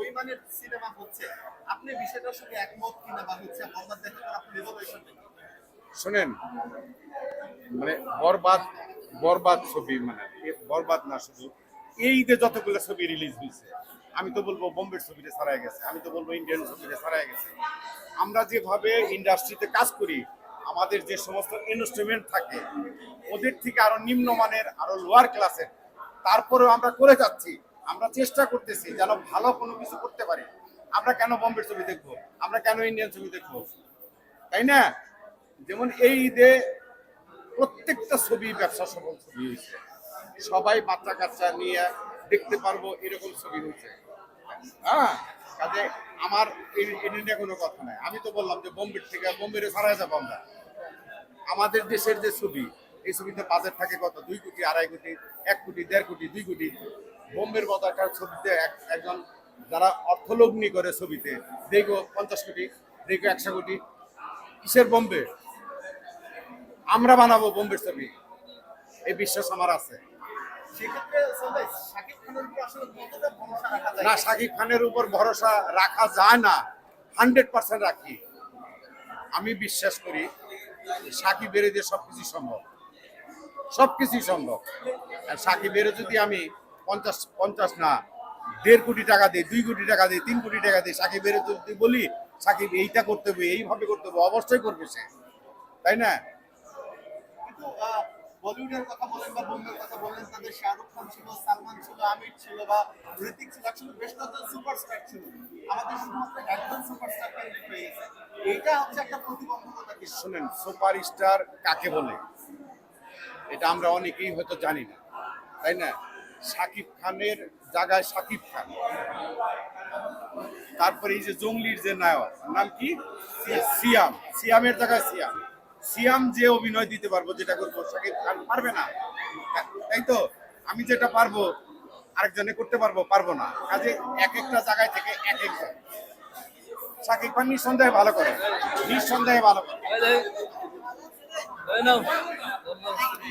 ওই মানের সিনেমা হচ্ছে, আপনি বিষয়টার সঙ্গে একমত কিনা বা হচ্ছে বরবাদ দেখার আপনি শোনেন মানে বরবাদ বরবাদ ছবি মানে বরবাদ না শুধু, এই যে যতগুলো ছবি রিলিজ হয়েছে, আমি তো বলব বোম্বে ছবিতে ছাড়াই গেছে, আমি তো বলব ইন্ডিয়ান ছবিতে ছাড়াই গেছে। আমরা যেভাবে ইন্ডাস্ট্রিতে কাজ করি, আমাদের যে সমস্ত ইনস্ট্রুমেন্ট থাকে, ওদের থেকে আরও নিম্নমানের, আরও লোয়ার ক্লাসের তারপরেও আমরা করে যাচ্ছি। আমরা চেষ্টা করতেছি যেন ভালো কোনো কিছু করতে পারি। আমরা কেন বোম্বের ছবি দেখব? আমরা কেন ইন্ডিয়ান ছবি দেখব? তাই না? যেমন এই ঈদে প্রত্যেকটা ছবি ব্যবসা সফল ছবি হয়েছে। সবাই বাচ্চা কাচ্চা নিয়ে দেখতে পারব এরকম ছবি হয়েছে। হ্যাঁ? কাজে আমার নিয়ে কোনো কথা নাই। আমি তো বললাম যে বোম্বে থেকে বোম্বেরে ছাড়া যাব আমরা। আমাদের দেশের যে ছবি, এই ছবিতে বাজেট থাকে কত? দুই কোটি, আড়াই কোটি, এক কোটি, দেড় কোটি, দুই কোটি। বোম্বের মতো একটা ছবিতে এক- একজন যারা অর্থলগ্নি করে ছবিতে দেখো পঞ্চাশ কোটি দেখো একশো কোটি কিসের বোম্বে? আমরা বানাবো বোম্বের ছবি। এই বিশ্বাস আমার আছে। না শাকিব খানের উপর ভরসা রাখা যায় না। হান্ড্রেড পার্সেন্ট রাখি। আমি বিশ্বাস করি সাকিবের দিয়ে সবকিছু সম্ভব। সবকিছুই সম্ভব। আর সাকিবের যদি আমি পঞ্চাশ পঞ্চাশ না দেড় কোটি টাকা দিই দুই কোটি টাকা দিই তিন কোটি টাকা দিই সাকিবের যদি বলি সাকিব এইটা করতে হবে এইভাবে করতে হবে অবশ্যই করবে সে। তাই না? বলিউডের কথা বলেন বা বোম্বের কথা বলেন তাদের শাহরুখ খান ছিল সালমান ছিল আমির ছিল বা ছিল আসলে বেশ কয়েকজন সুপারস্টার ছিল। আমাদের শুধুমাত্র একজন সুপারস্টার কেন্দ্রিক হয়ে গেছে। এইটা হচ্ছে একটা প্রতিবন্ধকতা কি? শোনেন সুপার স্টার কাকে বলে? এটা আমরা অনেকেই হয়তো জানি না। তাই না? সাকিব খানের জায়গায় সাকিব খান। তারপরে এই যে জঙ্গলির যে নায়ক নাম কি? সিয়াম। সিয়ামের জায়গায় সিয়াম। সিয়াম যে অভিনয় দিতে পারব, যেটা করব, সাকিব খান পারবে না। তাই তো? আমি যেটা পারব, আরেকজনে করতে পারব পারব না। কাজে এক একটা জায়গায় থেকে এক একজন। সাকিব খান নিঃসন্দেহে ভালো করে। নিঃসন্দেহে ভালো করে।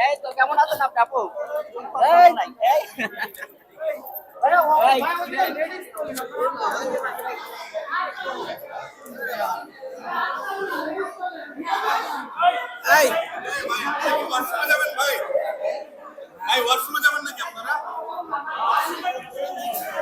এই তো কেমন আছেন আপনি আপু এই এই এই এই ভাই ওয়াশরুমে যাবেন Thank you.